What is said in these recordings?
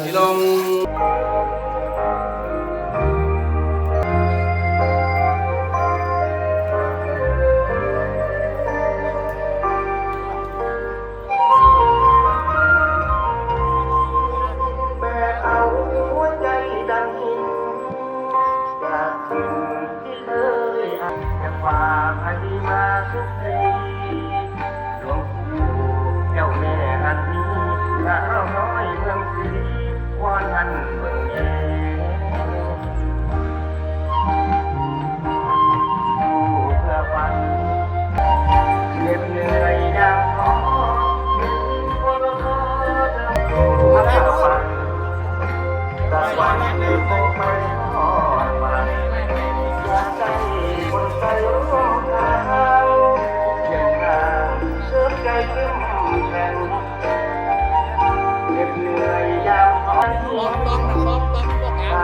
ছিল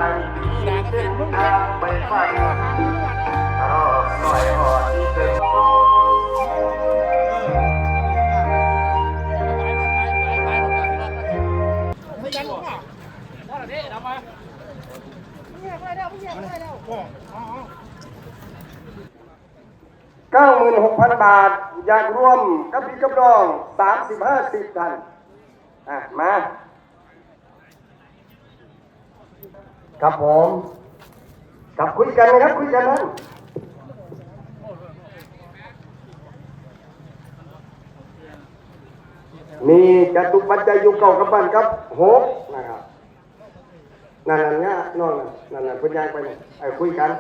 เป็นเก้าหมื่นหกพันบาท อยากร่วมกับพี่กับน้องสามสิบห้าสิบท่านอะ มา ครับผมกับคุยกันนะครับคุยกันนะมีจตุปัจจัยยุคเก่ากับบ้านครับหกนะครับนั่นนั่นเนี่ยน้องนั่นนั่นพุ่นยายไปเนี่ยไอ้คุยกัน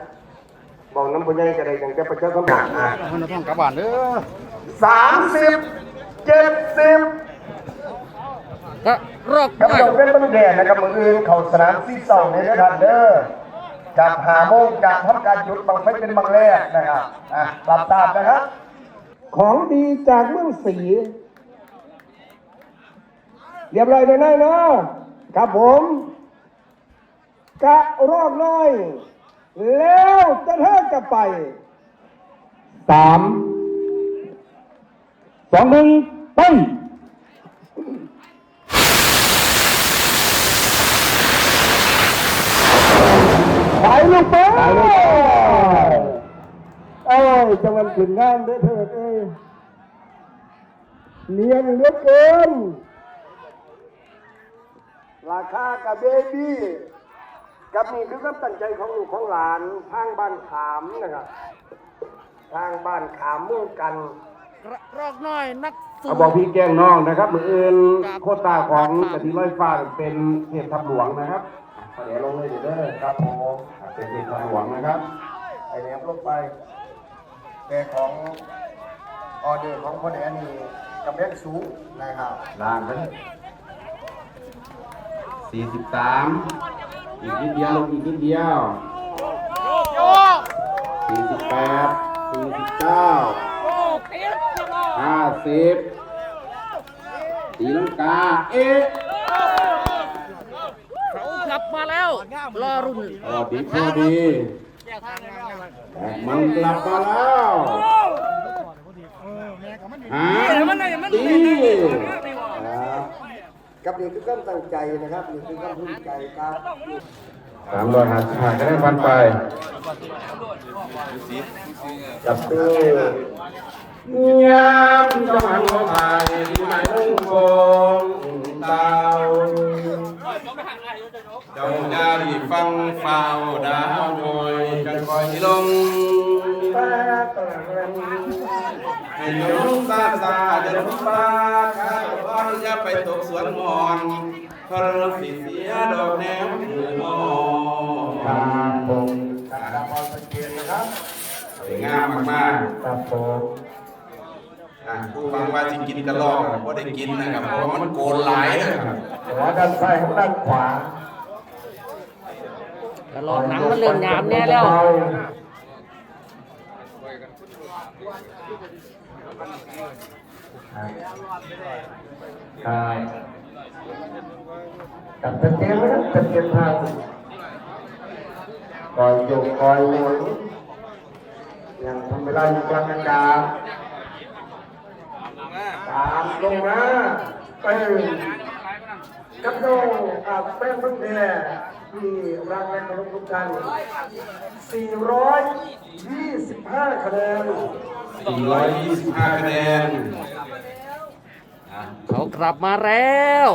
บอกน้ำพุ่นยายจะได้อย่างแกประชาสัมพันธ์อะมันต้องกลับบ้านเด้อสามสิบเจ็ดสิบ ก็รอกกับดอกเป็นต้นแดดนะครับมืออื่นเข้าสนามซีสองในเดือนเด้อจับหาโมงจับทำการหยุดบางไม่เป็นบางแรกนะครับอะปรับตามนะครับ ของดีจากเมืองศรีเรียบร้อยเลยนะเนาะครับผมกะรอกน้อย แล้วจะเท่าจะไปสามสองหนึ่งไปไปลูกไปเอ้ย จะมันถึงงานเด้อเถิดเอ้ยเนียนเหลือเกิน ราคากับเบบี้กับนี่คือความตั้งใจของลูกของหลานทางบ้านขามนะครับทางบ้านขามเมืองกันรอกน้อยนักสู้เอาบอกพี่แก้งน้องนะครับมืออื่นโคตตาของกะทิร้อยฟ้าเป็นเขตทับหลวงนะครับอะเดี๋ยวลงเลยเดี๋ยวเด้อครับผมอะเป็นเขตทับหลวงนะครับไอแหนมลงไป แต่ของออเดอร์ของคนแอนนี่กำแพงสูงนะครับล่างเลยสี่สิบสามอีกนิดเดียวลงอีกนิดเดียวสี่สิบแปดสี่สิบเก้าห้าสิบตีลังกา เอ๊ะเขากลับมาแล้ว รอรุ่นพอดีพอดี มันกลับมาแล้วหาดีครับกับนี่คือการตั้งใจนะครับนี่คือการภูมิใจครับสามร้อยห้าสิบห้าคะแนนพันไปจับตู้ยามจะหันมาผ่านที่ไหนลุงโกงเตาเจ้าอย่ารีบฟังเฝ้าดาวหน่อยจะคอยลง ให้ลงตาตาจะลงฟ้าข้าบ้านอย่าไปตกสวนมอนพราะสิเสียดอกแนมมือมอครับผมครับพอสังเกตนะครับสวยงามมากๆครับผมผู้ฟังว่าจิกินกระลอกก็ได้กินนะครับ เพราะมันโกนหลายนะครับหัวด้านซ้ายของด้านขวากระลอกหนังมันเริ่มหยามแน่แล้ว กับตะเกียบนะครับตะเกียบทางคอยโยกคอยหมุนยังทำเวลาอยู่กลางอากาศตามลงมาไปกับน้องอาบแป้งพึ่งแด่ที่รักและเคารพทุกท่าน400 425คะแนน425 คะแนนอะเขากลับมาแล้ว